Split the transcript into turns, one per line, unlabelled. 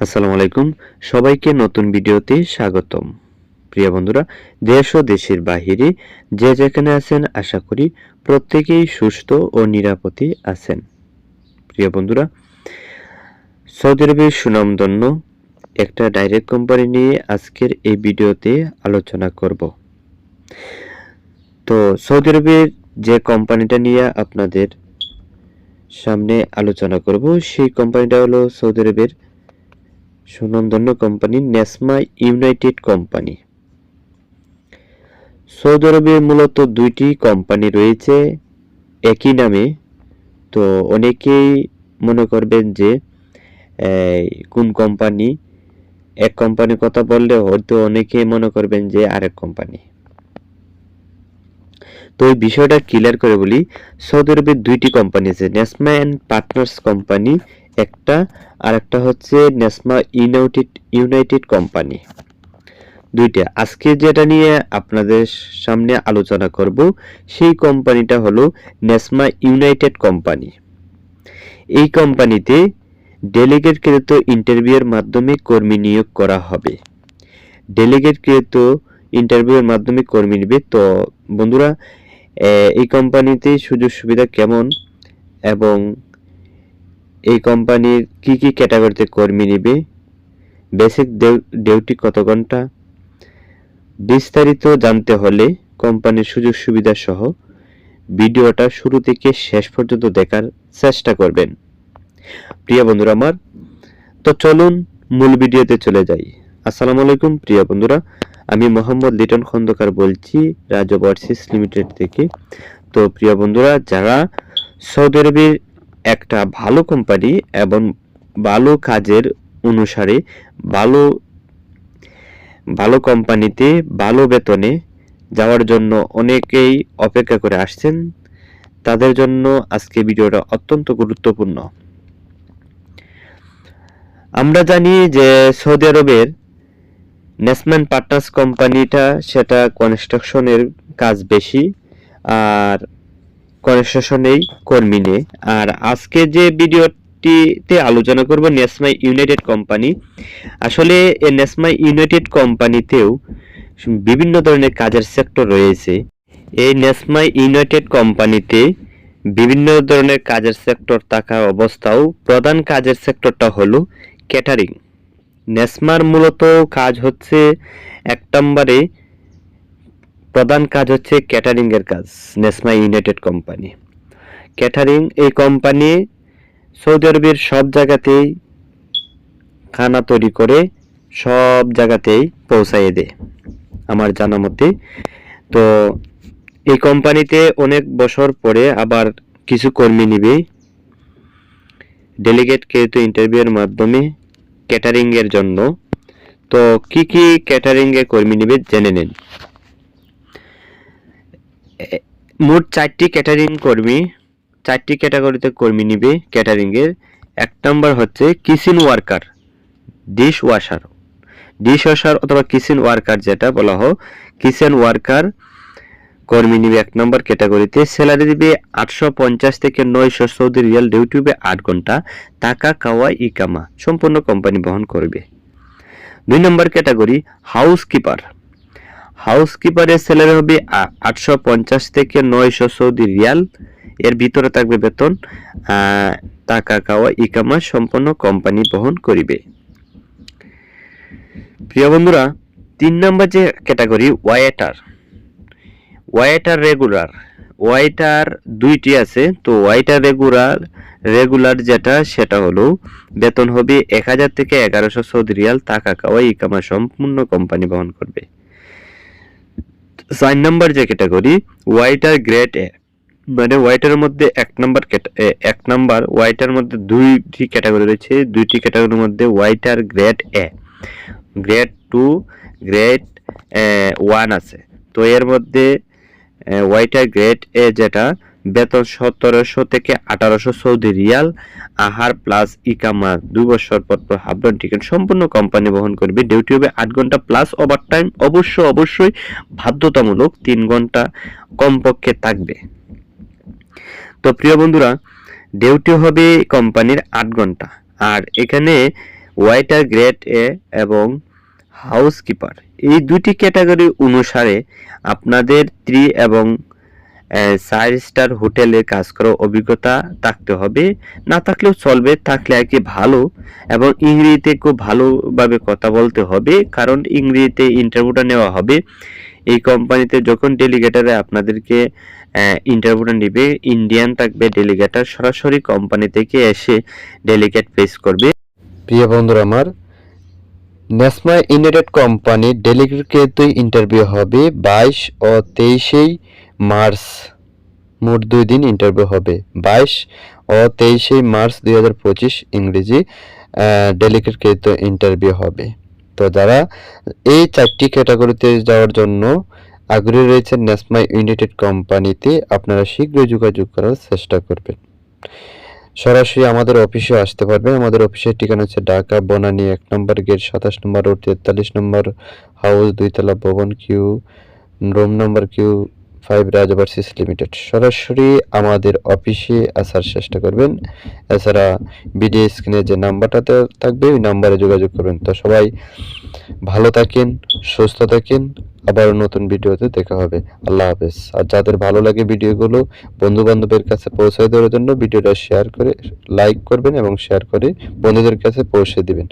আসসালামু আলাইকুম। সবাইকে নতুন ভিডিওতে স্বাগতম। প্রিয় বন্ধুরা, দেশ ও দেশের বাহিরে যে যেখানে আছেন, আশা করি প্রত্যেকেই সুস্থ ও নিরাপদে আছেন। প্রিয় বন্ধুরা, সৌদি আরবের সুনামধন্য একটা ডাইরেক্ট কোম্পানি নিয়ে আজকের এই ভিডিওতে আলোচনা করব। তো সৌদি আরবের যে কোম্পানিটা নিয়ে আপনাদের সামনে আলোচনা করব, সেই কোম্পানিটা হলো সৌদি আরবের সুনন্দন্য company, Nesma United company. Saudi আরবে মূলত দুইটি কোম্পানি রয়েছে, একই নামে। তো অনেকেই মনে করবেন যে কোন কোম্পানি, এক কোম্পানির কথা বললে হয়তো অনেকেই মনে করবেন যে আরেক কোম্পানি। তো এই বিষয়টা ক্লিয়ার করে বলি, সৌদি আরবের দুইটি কোম্পানি আছে, নেসমা অ্যান্ড পার্টনার্স কোম্পানি। একটা আর একটা হচ্ছে নেসমা ইউনাইটেড ইউনাইটেড কোম্পানি। দুইটা। আজকে যেটা নিয়ে আপনাদের সামনে আলোচনা করব, সেই কোম্পানিটা হলো নেসমা ইউনাইটেড কোম্পানি। এই কোম্পানিতে ডেলিগেটকৃত ইন্টারভিউয়ের মাধ্যমে কর্মী নিয়োগ করা হবে। ডেলিগেটকৃত ইন্টারভিউয়ের মাধ্যমে কর্মী নেবে। তো, বন্ধুরা এই কোম্পানিতে সুযোগ সুবিধা কেমন? এবং এই কোম্পানির কি কি ক্যাটাগরিতে কর্মী নেবে? বেসিক ডিউটি কত ঘণ্টা? বিস্তারিত জানতে হলে কোম্পানির সুযোগ সুবিধা সহ ভিডিওটা শুরু থেকে শেষ পর্যন্ত দেখার চেষ্টা করবেন। প্রিয় বন্ধুরা আমার, তো চলুন মূল ভিডিওতে চলে যাই। আসসালামু আলাইকুম, প্রিয় বন্ধুরা। আমি মোহাম্মদ লিটন খন্দকার বলছি, রাজ ওভারসিস লিমিটেড থেকে। তো প্রিয় বন্ধুরা, যারা সৌদি আরবের একটা ভালো কোম্পানি এবং ভালো কাজের অনুসারে ভালো ভালো কোম্পানিতে ভালো বেতনে যাওয়ার জন্য অনেকেই অপেক্ষা করে আসছেন। তাদের জন্য আজকে ভিডিওটা অত্যন্ত গুরুত্বপূর্ণ। আমরা জানি যে সৌদি আরবের ন্যাশনাল পার্টনার্স কোম্পানিটা সেটা কনস্ট্রাকশনের কাজ বেশি, আর কনস্ট্রাকশনেই কর্মী নেই আর আজকে যে ভিডিওটিতে আলোচনা করব নেসমাই ইউনাইটেড কোম্পানি, আসলে এই নেসমাই ইউনাইটেড কোম্পানিতেও বিভিন্ন ধরনের কাজের সেক্টর রয়েছে। এই নেসমাই ইউনাইটেড কোম্পানিতে বিভিন্ন ধরনের কাজের সেক্টর থাকা অবস্থাও প্রধান কাজের সেক্টরটা হলো ক্যাটারিং। নেসমার মূলত কাজ হচ্ছে এক নম্বরে প্রধান কাজ হচ্ছে ক্যাটারিং এর কাজ নেসমা ইউনাইটেড কোম্পানি ক্যাটারিং এই কোম্পানি সৌদি আরবের সব জায়গাতেই খানা তৈরি করে, সব জায়গাতেই পৌঁছাইয়ে দেয়, আমার জানা মতে। তো এই কোম্পানিতে অনেক বছর পরে আবার কিছু কর্মী নিবে। ডেলিগেট কেউ ইন্টারভিউয়ের মাধ্যমে ক্যাটারিং এর জন্য। তো কি কি ক্যাটারিং এ কর্মী নিবে, জেনে নেন। মোট চারটি ক্যাটারিং কর্মী, চারটি ক্যাটাগরিতে কর্মী নিবে ক্যাটারিং এর এক নম্বর হচ্ছে kitchen worker dish washer dish washer অথবা কিচেন ওয়ার্কার যেটা বলা হয় কিচেন ওয়ার্কার কর্মী নিবে এক নম্বর ক্যাটাগরিতে স্যালারি দিবে আটশো পঞ্চাশ থেকে নয়শো সৌদি রিয়াল ডিউটি হবে আট ঘণ্টা। টাকা খাওয়া ইকামা, সম্পূর্ণ কোম্পানি বহন করবে। দুই নম্বর ক্যাটাগরি হাউস কিপার হাউস কিপারের স্যালারি হবে আটশো পঞ্চাশ থেকে নয়শো সৌদি রিয়াল। এর ভিতরে থাকবে বেতন টাকা খাওয়া ইকামা সম্পন্ন কোম্পানি বহন করিবে। প্রিয় বন্ধুরা, তিন নম্বর যে category waiter waiter regular waiter দুইটি আছে, তো ওয়াইটার রেগুলার রেগুলার যেটা, সেটা হলো বেতন হবে এক হাজার থেকে এগারোশো সৌদি রিয়াল, টাকা খাওয়া ইকামা সম্পূর্ণ কোম্পানি বহন করবে। চার নম্বর যে ক্যাটাগরি ওয়াইটার গ্রেড এ মানে ওয়াইটার মধ্যে এক নাম্বার এক নাম্বার ওয়াইটার মধ্যে দুইটি ক্যাটাগরি রয়েছে, দুইটি ক্যাটাগরির মধ্যে waiter grade A grade two grade one আছে। তো এর মধ্যে ওয়াইটার গ্রেড এ যেটা বেতন সতেরোশো থেকে আঠারোশো সৌদি রিয়াল, আহার প্লাস ইকামা দুই বছর পর পর হাবডন টিকিট সম্পূর্ণ কোম্পানি বহন করবে। ডিউটি হবে আট ঘণ্টা প্লাস ওভার টাইম অবশ্য অবশ্যই বাধ্যতামূলক তিন ঘণ্টা কমপক্ষে থাকবে। তো প্রিয় বন্ধুরা ডিউটি হবে কোম্পানির আট ঘণ্টা। আর এখানে ওয়াইটার গ্রেড এ এবং হাউসকিপার এই দুটি ক্যাটাগরি অনুসারে আপনাদের থ্রি এবং চার স্টার হোটেলে কাজ করার অভিজ্ঞতা থাকতে হবে। না থাকলেও চলবে, থাকলে আর কি ভালো। এবং ইংরেজিতে খুব ভালোভাবে কথা বলতে হবে, কারণ ইংরেজিতে ইন্টারভিউটা নেওয়া হবে। এই কোম্পানিতে যখন ডেলিগেটারে আপনাদেরকে ইন্টারভিউটা নেবে ইন্ডিয়ান থাকবে ডেলিগেটার সরাসরি কোম্পানি থেকে এসে ডেলিগেট ফেস করবে। প্রিয় বন্ধুরা আমার নেসমা ইউনাইটেড কোম্পানি ডেলিগেটকে ইন্টারভিউ হবে বাইশ ও তেইশেই মার্চ, মোট দুই দিন ইন্টারভিউ হবে। বাইশ ও তেইশে মার্চ দুই হাজার পঁচিশ ইংরেজি ডেলিগেট ইন্টারভিউ হবে। তো যারা এই চারটি ক্যাটাগরিতে যাওয়ার জন্য আগ্রহী রয়েছেন ন্যাসমা ইউনাইটেড কোম্পানিতে আপনারা শীঘ্রই যোগাযোগ করার চেষ্টা করবেন। সরাসরি আমাদের অফিসে আসতে পারবেন। আমাদের অফিসের ঠিকানা হচ্ছে ঢাকা, বনানী এক নম্বর গেট, সাতাশ নম্বর রোড, তেতাল্লিশ নম্বর হাউস, দুইতলা ভবন কিউ, রুম নম্বর Q five Raj overseas limited. সরাসরি আমাদের অফিসে আসার চেষ্টা করবেন। এছাড়া ভিডিও স্ক্রিনে যে নাম্বারটাতে থাকবে, ওই নাম্বারে যোগাযোগ করবেন। তো সবাই ভালো থাকেন, সুস্থ থাকেন। আবার নতুন ভিডিওতে দেখা হবে। আল্লাহ হাফেজ। আর যাদের ভালো লাগে ভিডিওগুলো বন্ধু বান্ধবের কাছে পৌঁছে দেওয়ার জন্য ভিডিওটা শেয়ার করে লাইক করবেন এবং শেয়ার করে বন্ধুদের কাছে পৌঁছে দিবেন।